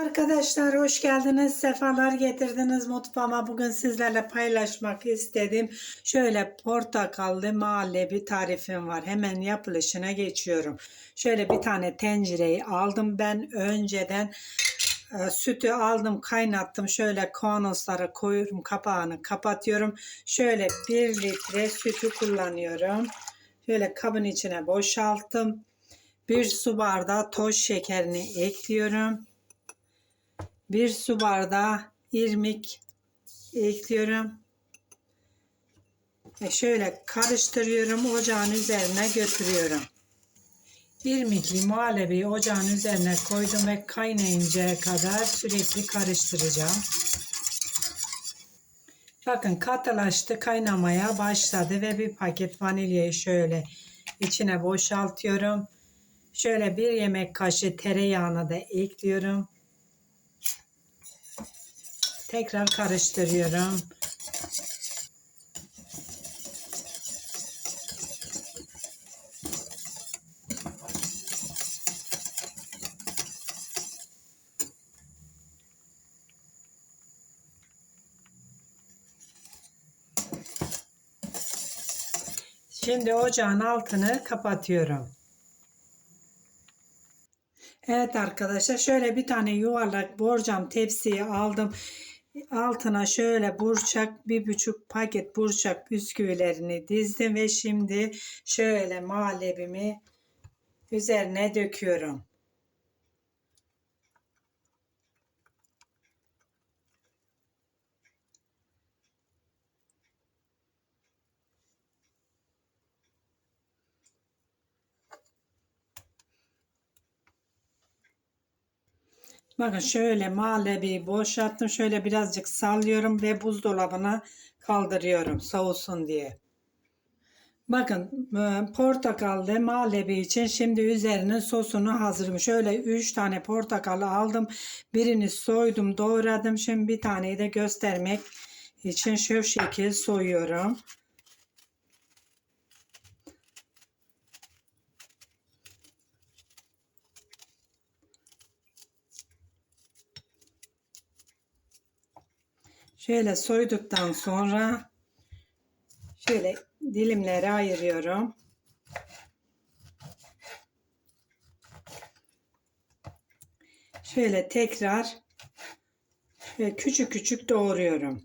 Arkadaşlar hoş geldiniz. Sefalar getirdiniz mutfağıma. Bugün sizlerle paylaşmak istedim. Şöyle portakallı mahallebi tarifim var. Hemen yapılışına geçiyorum. Şöyle bir tane tencereyi aldım. Ben önceden e, sütü aldım kaynattım. Şöyle kavanozlara koyuyorum. Kapağını kapatıyorum. Şöyle bir litre sütü kullanıyorum. Şöyle kabın içine boşalttım. Bir su bardağı toz şekerini ekliyorum. Bir su bardağı irmik ekliyorum. Ve şöyle karıştırıyorum. Ocağın üzerine götürüyorum. İrmikli muhallebiyi ocağın üzerine koydum ve kaynayıncaya kadar sürekli karıştıracağım. Bakın katılaştı kaynamaya başladı ve bir paket vanilyayı şöyle içine boşaltıyorum. Şöyle bir yemek kaşığı tereyağını da ekliyorum. Tekrar karıştırıyorum. Şimdi ocağın altını kapatıyorum. Evet arkadaşlar şöyle bir tane yuvarlak borcam tepsiyi aldım. Altına şöyle burçak bir buçuk paket burçak bisküvilerini dizdim ve şimdi şöyle muhallebimi üzerine döküyorum. Bakın şöyle muhallebiyi boşalttım. Şöyle birazcık sallıyorum ve buzdolabına kaldırıyorum soğusun diye. Bakın e, portakallı muhallebi için şimdi üzerinin sosunu hazırım. Şöyle 3 tane portakalı aldım. Birini soydum doğradım. Şimdi bir taneyi de göstermek için şu şekil soyuyorum. Şöyle soyduktan sonra şöyle dilimlere ayırıyorum. Şöyle tekrar şöyle küçük küçük doğruyorum.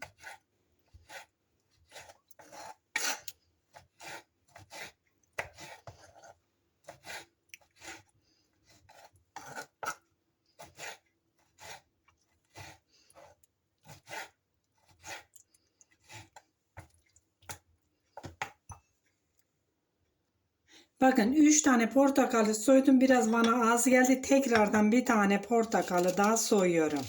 Bakın 3 tane portakalı soydum. Biraz bana az geldi. Tekrardan bir tane portakalı daha soyuyorum.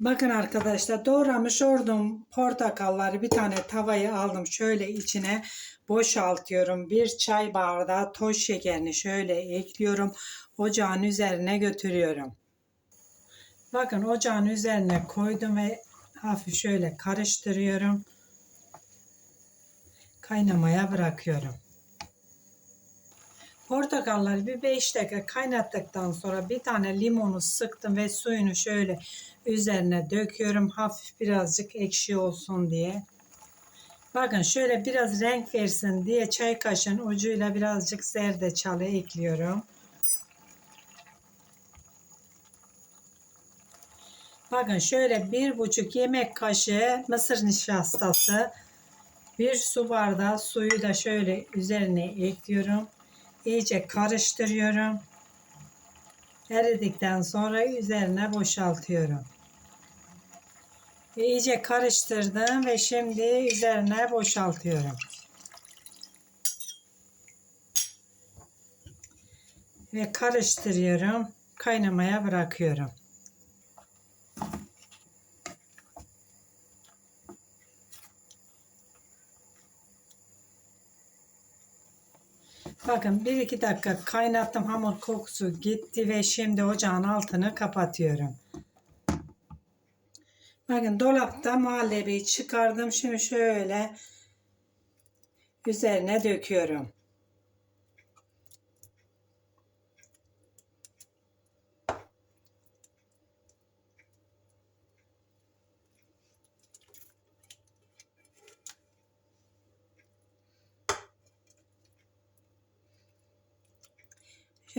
Bakın arkadaşlar doğramış olduğum portakalları bir tane tavayı aldım. Şöyle içine boşaltıyorum. Bir çay bardağı toz şekerini şöyle ekliyorum. Ocağın üzerine götürüyorum. Bakın ocağın üzerine koydum ve hafif şöyle karıştırıyorum. Kaynamaya bırakıyorum. Portakalları bir 5 dakika kaynattıktan sonra bir tane limonu sıktım ve suyunu şöyle üzerine döküyorum. Hafif birazcık ekşi olsun diye. Bakın şöyle biraz renk versin diye çay kaşığın ucuyla birazcık zerdeçalı ekliyorum. Bakın şöyle bir buçuk yemek kaşığı mısır nişastası, bir su bardağı suyu da şöyle üzerine ekliyorum iyice karıştırıyorum. Eridikten sonra üzerine boşaltıyorum. İyice karıştırdım ve şimdi üzerine boşaltıyorum. Ve karıştırıyorum. Kaynamaya bırakıyorum. Bakın 1-2 dakika kaynattım hamur kokusu gitti ve şimdi ocağın altını kapatıyorum. Bakın dolapta muhallebiyi çıkardım. Şimdi şöyle üzerine döküyorum.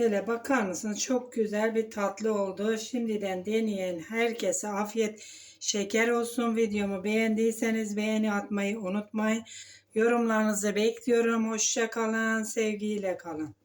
Şöyle bakar mısınız? Çok güzel bir tatlı oldu. Şimdiden deneyen herkese afiyet şeker olsun. Videomu beğendiyseniz beğeni atmayı unutmayın. Yorumlarınızı bekliyorum. Hoşça kalın. Sevgiyle kalın.